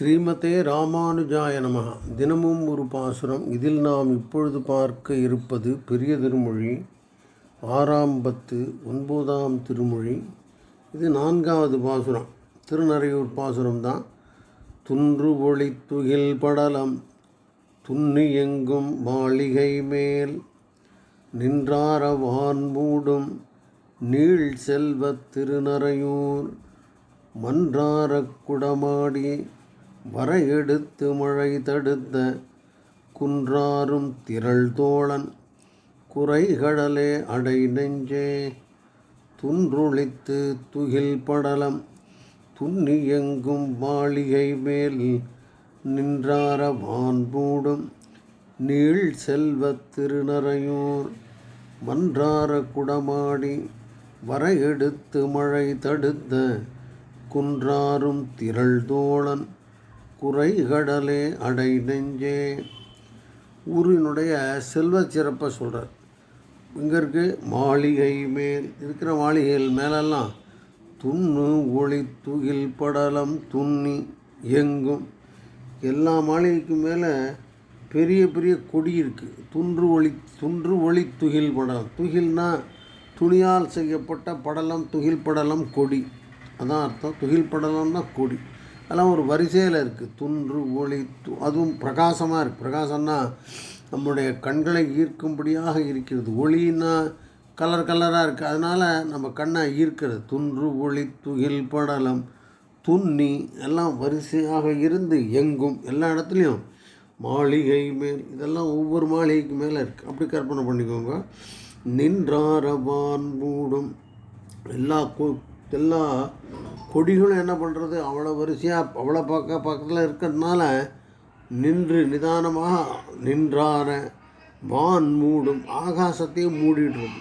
ஸ்ரீமதே ராமானுஜாய நமः தினமும் ஒரு பாசுரம். இதில் நாம் இப்பொழுது பார்க்க இருப்பது பெரிய திருமொழி. ஆறாம் பத்து ஒன்பதாம் திருமொழி. இது நான்காவது பாசுரம். திருநறையூர் பாசுரம் தான். துன்று ஒளி துகில் படலம். துண்ணி எங்கும் மாளிகை மேல். நின்றாரவான் மூடும். நீள் செல்வத் திருநறையூர். மன்றாரக் குடமாடி. வர எடுத்து மழை தடுத்த குன்றாரும் திரள் தோழன் குறைகடலே அடை நெஞ்சே துன்றுளித்து துகில் படலம் துண்ணி மாளிகை மேல் நின்றார வான் நீள் செல்வ திருநறையூர் மன்றார குடமாடி வர எடுத்து மழை தடுத்த குன்றாரும் திரள் தோழன் குறைகடலே அடை நெஞ்சே ஊரினுடைய செல்வ சிறப்பை சொல்கிறார் இங்கே இருக்கு மாளிகை மேல் இருக்கிற மாளிகைகள் மேலெல்லாம் துண்ணு ஒளி துகில் படலம் துண்ணி எங்கும். எல்லா மாளிகைக்கும் மேலே பெரிய பெரிய கொடி இருக்குது துன்று ஒளி துன்று ஒளி துகில் படலம். துகில்னா துணியால் செய்யப்பட்ட படலம் துகில் படலம் கொடி. அதான் அர்த்தம். துகில் படலம்னா கொடி. அதெல்லாம் ஒரு வரிசையில் இருக்குது துன்று ஒளி து அதுவும் பிரகாசமாக இருக்குது பிரகாசம்னா நம்முடைய கண்களை ஈர்க்கும்படியாக இருக்கிறது. ஒளின்னா கலர் கலராக இருக்குது அதனால் நம்ம கண்ணை ஈர்க்கிறது. துன்று ஒளி துகில் படலம் துண்ணி எல்லாம் வரிசையாக இருந்து எங்கும் எல்லா இடத்துலையும் மாளிகை மேல் இதெல்லாம் ஒவ்வொரு மாளிகைக்கு மேலே இருக்குது அப்படி கற்பனை பண்ணிக்கோங்க. நின்றாரவான் மூடும். எல்லா எல்லா கொடிகளும் என்ன பண்ணுறது அவ்வளோ வரிசையாக அவ்வளோ பக்க பக்கத்தில் இருக்கிறதுனால நின்று நிதானமாக நின்றார வான் மூடும் ஆகாசத்தையும் மூடிடுறது.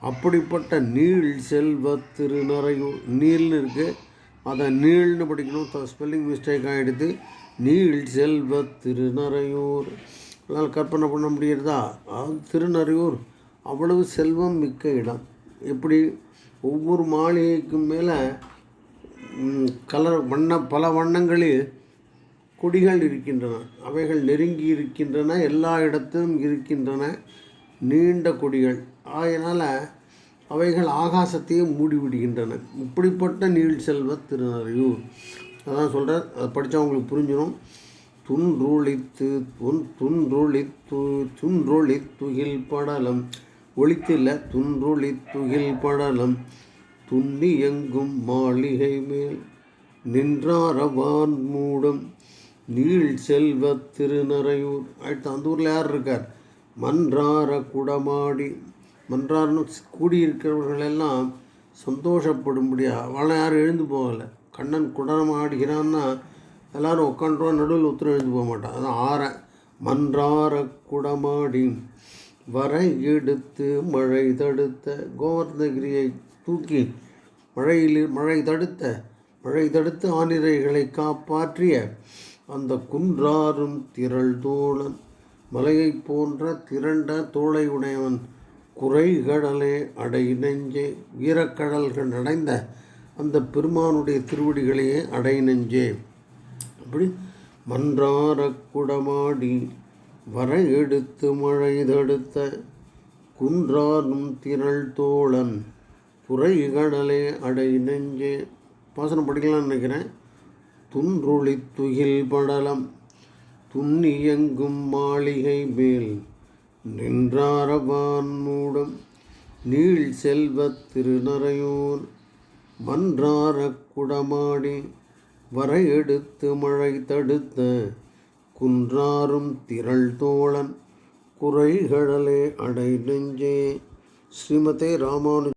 அப்படிப்பட்ட நீள் செல்வ திருநறையூர் நீள்னு இருக்குது அதை நீள்னு படிக்கணும். ஸ்பெல்லிங் மிஸ்டேக் ஆகிடுது நீள் செல்வ திருநறையூர். அதனால் கற்பனை பண்ண முடியறதா? அதாவது திருநறையூர். அவ்வளவு செல்வம் மிக்க இடம். எப்படி? ஒவ்வொரு மாளிகைக்கும் மேலே கலர் வண்ண பல வண்ணங்களில் கொடிகள் இருக்கின்றன. அவைகள் நெருங்கி இருக்கின்றன எல்லா இடத்திலும் இருக்கின்றன. நீண்ட கொடிகள். ஆகையினால் அவைகள் ஆகாசத்தையும் மூடிவிடுகின்றன. இப்படிப்பட்ட நீள் செல்வ திருநறையூர் அதான் சொல்கிறார் அதை படித்தவங்களுக்கு புரிஞ்சிடும் துன்றொழித்து துன் துன்றொழி து படலம். ஒளித்தில துன்றுளி துகில் படலம் துண்ணி எங்கும் மாளிகை மேல் நின்றாரவான் மூடம் நீள் செல்வ திருநறையூர். அடுத்து அந்த ஊரில் யார் இருக்கார்? மன்றார குடமாடி. மன்றார்னு கூடியிருக்கிறவர்கள் எல்லாம் சந்தோஷப்படும்படியா? அவளை யாரும் எழுந்து போகலை. கண்ணன் குடமாடுகிறான்னா எல்லாரும் உட்காந்துருவா நடுவில் உத்தரம் எழுந்து போக மாட்டான். அதான் ஆற. மன்றார குடமாடி. வரை எடுத்து மழை தடுத்த கோவர்தகிரியை தூக்கி மழையில் மழை தடுத்த மழை தடுத்து ஆனிரைகளை காப்பாற்றிய அந்த குன்றாரும் திரள் தோழன் மலையைப் போன்ற திரண்ட தோளை உடையவன் குறைகடலே அடை நெஞ்சே வீரக்கடல்கள் அடைந்த அந்த பெருமானுடைய திருவடிகளையே அடை நெஞ்சே. அப்படி மன்றார குடமாடி வர எடுத்து மழை தடுத்த குன்றாரும் திரள் தோழன் புரைகடலே அடை நெஞ்சே. பாசனம் படிக்கலாம்னு நினைக்கிறேன். துன்றொளி துகில் படலம் துண்ணியங்கும் மாளிகை மேல் நின்றாரவான் மூடம் நீள் செல்வத் திருநறையூர் மன்றார குடமாடி வர எடுத்து மழை தடுத்த குன்றாரும் திரள் தோழன் குறைகடலே அடை நெஞ்சே ஸ்ரீமதே ராமானு